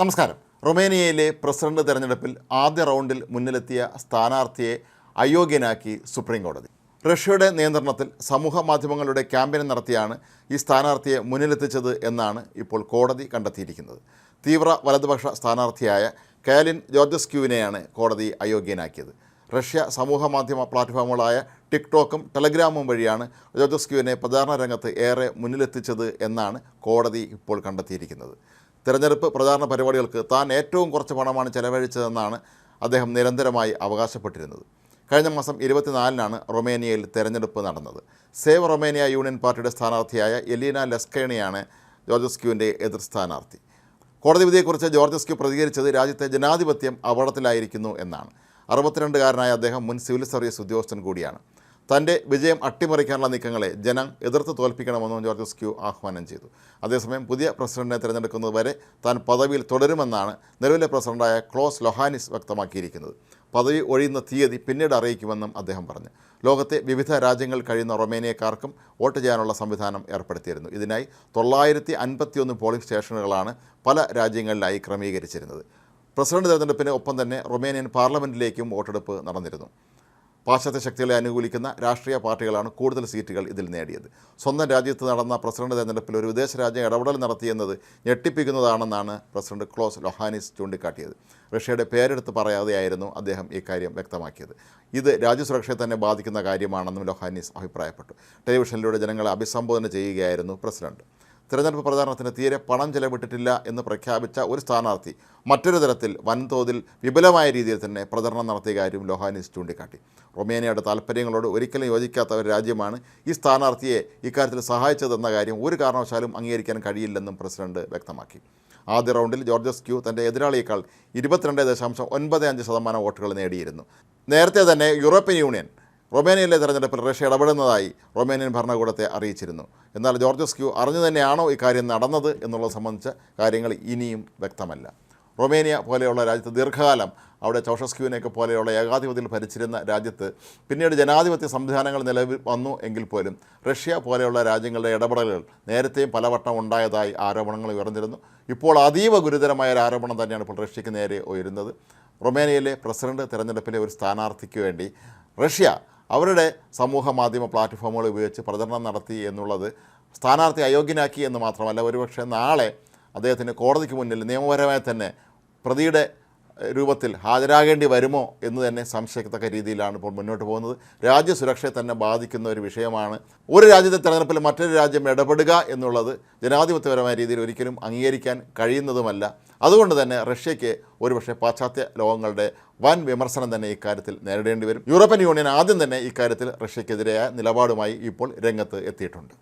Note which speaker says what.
Speaker 1: നമസ്കാരം. റൊമേനിയയിലെ പ്രസിഡന്റ് തെരഞ്ഞെടുപ്പിൽ ആദ്യ റൗണ്ടിൽ മുന്നിലെത്തിയ സ്ഥാനാർത്ഥിയെ അയോഗ്യനാക്കി സുപ്രീം കോടതി റഷ്യയുടെ നിയന്ത്രണത്തിൽ സമൂഹ മാധ്യമങ്ങളുടെ ക്യാമ്പയിൻ നടത്തിയാണ് ഈ സ്ഥാനാർത്ഥിയെ മുന്നിലെത്തിച്ചത് എന്നാണ് ഇപ്പോൾ കോടതി കണ്ടെത്തിയിരിക്കുന്നത്. തീവ്ര വലതുപക്ഷ സ്ഥാനാർത്ഥിയായ കാലിൻ ജോർജസ്ക്യൂവിനെയാണ് കോടതി അയോഗ്യനാക്കിയത്. റഷ്യ സമൂഹ മാധ്യമ പ്ലാറ്റ്ഫോമുകളായ ടിക്ടോക്കും ടെലഗ്രാമും വഴിയാണ് ജോർജസ്ക്യൂവിനെ പ്രചാരണ രംഗത്ത് ഏറെ മുന്നിലെത്തിച്ചത് എന്നാണ് കോടതി ഇപ്പോൾ കണ്ടെത്തിയിരിക്കുന്നത്. തെരഞ്ഞെടുപ്പ് പ്രചാരണ പരിപാടികൾക്ക് താൻ ഏറ്റവും കുറച്ച് പണമാണ് ചെലവഴിച്ചതെന്നാണ് അദ്ദേഹം നിരന്തരമായി അവകാശപ്പെട്ടിരുന്നത്. കഴിഞ്ഞ മാസം ഇരുപത്തിനാലിനാണ് റൊമേനിയയിൽ തെരഞ്ഞെടുപ്പ് നടന്നത്. സേവ് റൊമേനിയ യൂണിയൻ പാർട്ടിയുടെ സ്ഥാനാർത്ഥിയായ എലീന ലെസ്കേണിയാണ് ജോർജസ്ക്യൂവിന്റെ എതിർ സ്ഥാനാർത്ഥി. കോടതി വിധിയെക്കുറിച്ച് ജോർജസ്ക്യു പ്രതികരിച്ചത് രാജ്യത്തെ ജനാധിപത്യം അപകടത്തിലായിരിക്കുന്നു എന്നാണ്. അറുപത്തിരണ്ടുകാരനായ അദ്ദേഹം മുൻ സിവിൽ സർവീസ് ഉദ്യോഗസ്ഥൻ കൂടിയാണ്. തന്റെ വിജയം അട്ടിമറിക്കാനുള്ള നീക്കങ്ങളെ ജനം എതിർത്ത് തോൽപ്പിക്കണമെന്നും ജോർജസ്ക്യൂ ആഹ്വാനം ചെയ്തു. അതേസമയം പുതിയ പ്രസിഡന്റിനെ തിരഞ്ഞെടുക്കുന്നത് വരെ താൻ പദവിയിൽ തുടരുമെന്നാണ് നിലവിലെ പ്രസിഡന്റായ ക്ലോസ് ലൊഹാനിസ് വ്യക്തമാക്കിയിരിക്കുന്നത്. പദവി ഒഴിയുന്ന തീയതി പിന്നീട് അറിയിക്കുമെന്നും അദ്ദേഹം പറഞ്ഞു. ലോകത്തെ വിവിധ രാജ്യങ്ങൾ കഴിയുന്ന റൊമേനിയക്കാർക്കും വോട്ട് ചെയ്യാനുള്ള സംവിധാനം ഏർപ്പെടുത്തിയിരുന്നു. ഇതിനായി തൊള്ളായിരത്തി അൻപത്തിയൊന്ന് പോളിംഗ് സ്റ്റേഷനുകളാണ് പല രാജ്യങ്ങളിലായി ക്രമീകരിച്ചിരുന്നത്. പ്രസിഡന്റ് തെരഞ്ഞെടുപ്പിന് ഒപ്പം തന്നെ റൊമേനിയൻ പാർലമെന്റിലേക്കും വോട്ടെടുപ്പ് നടന്നിരുന്നു. പാശ്ചാത്യ ശക്തികളെ അനുകൂലിക്കുന്ന രാഷ്ട്രീയ പാർട്ടികളാണ് കൂടുതൽ സീറ്റുകൾ ഇതിൽ നേടിയത്. സ്വന്തം രാജ്യത്ത് നടന്ന പ്രസിഡന്റ് തെരഞ്ഞെടുപ്പിൽ ഒരു വിദേശ രാജ്യം ഇടപെടൽ നടത്തിയെന്നത് ഞെട്ടിപ്പിക്കുന്നതാണെന്നാണ് പ്രസിഡന്റ് ക്ലോസ് ലൊഹാനിസ് ചൂണ്ടിക്കാട്ടിയത്. റഷ്യയുടെ പേരെടുത്ത് പറയാതെയായിരുന്നു അദ്ദേഹം ഇക്കാര്യം വ്യക്തമാക്കിയത്. ഇത് രാജ്യസുരക്ഷയെ തന്നെ ബാധിക്കുന്ന കാര്യമാണെന്നും ലൊഹാനിസ് അഭിപ്രായപ്പെട്ടു. ടെലിവിഷനിലൂടെ ജനങ്ങളെ അഭിസംബോധന ചെയ്യുകയായിരുന്നു പ്രസിഡന്റ്. തിരഞ്ഞെടുപ്പ് പ്രചാരണത്തിന് തീരെ പണം ചെലവിട്ടിട്ടില്ല എന്ന് പ്രഖ്യാപിച്ച ഒരു സ്ഥാനാർത്ഥി മറ്റൊരു തരത്തിൽ വൻതോതിൽ വിപുലമായ രീതിയിൽ തന്നെ പ്രചരണം നടത്തിയ കാര്യം ലൊഹാനിസ് ചൂണ്ടിക്കാട്ടി. റൊമേനിയയുടെ താല്പര്യങ്ങളോട് ഒരിക്കലും യോജിക്കാത്ത ഒരു രാജ്യമാണ് ഈ സ്ഥാനാർത്ഥിയെ ഇക്കാര്യത്തിൽ സഹായിച്ചതെന്ന കാര്യം ഒരു കാരണവശാലും അംഗീകരിക്കാൻ കഴിയില്ലെന്നും പ്രസിഡന്റ് വ്യക്തമാക്കി. ആദ്യ റൗണ്ടിൽ ജോർജസ് ക്യൂ തന്റെ എതിരാളിയേക്കാൾ ഇരുപത്തിരണ്ട് ദശാംശം ഒൻപത് അഞ്ച് ശതമാനം വോട്ടുകൾ നേടിയിരുന്നു. നേരത്തെ തന്നെ യൂറോപ്യൻ യൂണിയൻ റൊമേനിയയിലെ തെരഞ്ഞെടുപ്പിൽ റഷ്യ ഇടപെടുന്നതായി റൊമേനിയൻ ഭരണകൂടത്തെ അറിയിച്ചിരുന്നു. എന്നാൽ ജോർജസ് ക്യൂ അറിഞ്ഞു തന്നെയാണോ ഇക്കാര്യം നടന്നത് എന്നുള്ളത് സംബന്ധിച്ച കാര്യങ്ങൾ ഇനിയും വ്യക്തമല്ല. റൊമേനിയ പോലെയുള്ള രാജ്യത്ത് ദീർഘകാലം അവിടെ ചൗഷസ്ക്യൂവിനെയൊക്കെ പോലെയുള്ള ഏകാധിപത്യത്തിൽ ഭരിച്ചിരുന്ന രാജ്യത്ത് പിന്നീട് ജനാധിപത്യ സംവിധാനങ്ങൾ നിലവിൽ വന്നു എങ്കിൽ പോലും റഷ്യ പോലെയുള്ള രാജ്യങ്ങളുടെ ഇടപെടലുകൾ നേരത്തെയും പലവട്ടം ഉണ്ടായതായി ആരോപണങ്ങൾ ഉയർന്നിരുന്നു. ഇപ്പോൾ അതീവ ഗുരുതരമായ ഒരു ആരോപണം തന്നെയാണ് ഇപ്പോൾ റഷ്യക്ക് നേരെ ഉയരുന്നത്. റൊമേനിയയിലെ പ്രസിഡന്റ് തെരഞ്ഞെടുപ്പിലെ ഒരു സ്ഥാനാർത്ഥിക്ക് വേണ്ടി റഷ്യ അവരുടെ സമൂഹ മാധ്യമ പ്ലാറ്റ്ഫോമുകൾ ഉപയോഗിച്ച് പ്രചരണം നടത്തി എന്നുള്ളത് സ്ഥാനാർത്ഥി അയോഗ്യനാക്കി എന്ന് മാത്രമല്ല ഒരുപക്ഷെ നാളെ അദ്ദേഹത്തിന് കോടതിക്ക് മുന്നിൽ നിയമപരമായി തന്നെ പ്രതിയുടെ രൂപത്തിൽ ഹാജരാകേണ്ടി വരുമോ എന്ന് തന്നെ സംശയിക്കത്തക്ക രീതിയിലാണ് ഇപ്പോൾ മുന്നോട്ട് പോകുന്നത്. രാജ്യസുരക്ഷയെ തന്നെ ബാധിക്കുന്ന ഒരു വിഷയമാണ്. ഒരു രാജ്യത്തെ തെരഞ്ഞെടുപ്പിൽ മറ്റൊരു രാജ്യം ഇടപെടുക എന്നുള്ളത് ജനാധിപത്യപരമായ രീതിയിൽ ഒരിക്കലും അംഗീകരിക്കാൻ കഴിയുന്നതുമല്ല. അതുകൊണ്ട് തന്നെ റഷ്യയ്ക്ക് ഒരുപക്ഷെ പാശ്ചാത്യ ലോകങ്ങളുടെ വൻ വിമർശനം തന്നെ ഇക്കാര്യത്തിൽ നേരിടേണ്ടി വരും. യൂറോപ്യൻ യൂണിയൻ ആദ്യം തന്നെ ഇക്കാര്യത്തിൽ റഷ്യക്കെതിരായ നിലപാടുമായി ഇപ്പോൾ രംഗത്ത് എത്തിയിട്ടുണ്ട്.